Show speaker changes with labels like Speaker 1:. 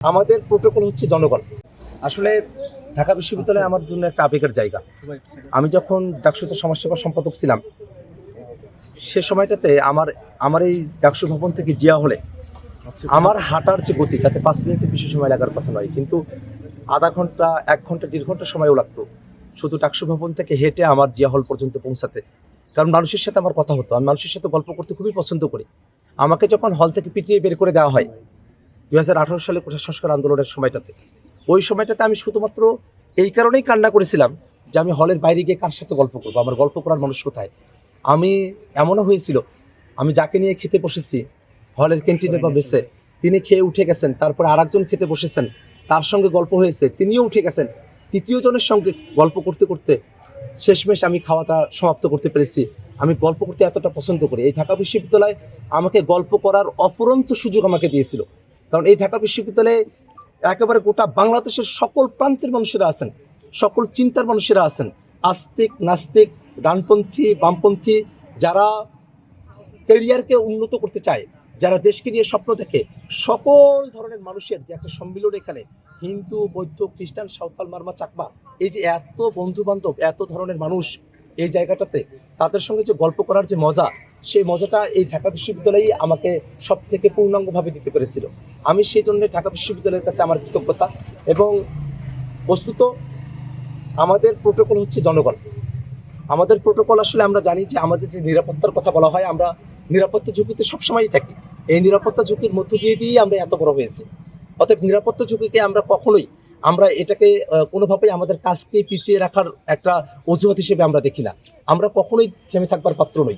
Speaker 1: আমাদের প্রোটোকল হচ্ছে জনগণ। আসলে ঢাকা বিশ্ববিদ্যালয় আমার জন্য একটা আবেগের জায়গা। আমি যখন ডাকসুতে সমাজসেবা সম্পাদক ছিলাম সে সময়টাতে আমার আমার এই ডাকসু ভবন থেকে জিয়া হলে আমার হাঁটার যে গতি তাতে পাঁচ মিনিটের বেশি সময় লাগার কথা নয় কিন্তু আধা ঘণ্টা এক ঘণ্টা দেড় ঘণ্টা সময়ও লাগতো। শুধু ডাকসু ভবন থেকে হেঁটে আমার জিয়া হল পর্যন্ত পৌঁছাতে। কারণ মানুষের সাথে আমার কথা হতো আমি মানুষের সাথে গল্প করতে খুবই পছন্দ করি। আমাকে যখন হল থেকে পিটিয়ে বের করে দেওয়া হয় দুই হাজার আঠারো সালে কোটা সংস্কার আন্দোলনের সময়টাতে। ওই সময়টাতে আমি শুধুমাত্র এই কারণেই কান্না করেছিলাম যে আমি হলের বাইরে গিয়ে কার সাথে গল্প করব, আমার গল্প করার মানুষ কোথায়? আমি এমনও হয়েছিল, আমি যাকে নিয়ে খেতে বসেছি, হলের ক্যান্টিনে বা বেসে তিনি খেয়ে উঠে গেছেন, তারপরে আরেকজন খেতে বসেছেন, তার সঙ্গে গল্প হয়েছে, তিনিও উঠে গেছেন তৃতীয় জনের সঙ্গে গল্প করতে করতে শেষমেশ আমি খাওয়াটা সমাপ্ত করতে পেরেছি। আমি গল্প করতে এতটা পছন্দ করি। এই ঢাকা বিশ্ববিদ্যালয় আমাকে গল্প করার অপরন্ত সুযোগ আমাকে দিয়েছিল। কারণ এই ঢাকা বিশ্ববিদ্যালয়ে একেবারে গোটা বাংলাদেশের সকল প্রান্তের মানুষেরা আছেন, সকল চিন্তার মানুষেরা আছেন, আস্তিক, নাস্তিক, ডানপন্থী, বামপন্থী, যারা ক্যারিয়ারকে উন্নত করতে চায়, যারা দেশকে নিয়ে স্বপ্ন দেখে, সকল ধরনের মানুষের যে একটা সম্মিলন এখানে, হিন্দু, বৌদ্ধ, খ্রিস্টান, সাঁওতাল, মারমা, চাকমা, এই যে এত বন্ধু বান্ধব এত ধরনের মানুষ এই জায়গাটাতে তাদের সঙ্গে যে গল্প করার যে মজা, সেই মজাটা এই ঢাকা বিশ্ববিদ্যালয়ই আমাকে সব থেকে পূর্ণাঙ্গভাবে দিতে পেরেছিল। আমি সেই জন্য ঢাকা বিশ্ববিদ্যালয়ের কাছে আমার কৃতজ্ঞতা এবং বস্তুত আমাদের প্রোটোকল হচ্ছে জনগণ। আমাদের প্রোটোকল আসলে আমরা জানি যে আমাদের যে নিরাপত্তার কথা বলা হয়, আমরা নিরাপত্তা ঝুঁকিতে সবসময়ই থাকি। এই নিরাপত্তা ঝুঁকির মধ্য দিয়ে দিয়েই আমরা এত বড় হয়েছি। অতএব নিরাপত্তা ঝুঁকিকে আমরা কখনোই আমরা এটাকে কোনোভাবেই আমাদের কাজকে পিছিয়ে রাখার একটা অজুহাত হিসেবে আমরা দেখি না। আমরা কখনোই থেমে থাকবার পাত্র নই।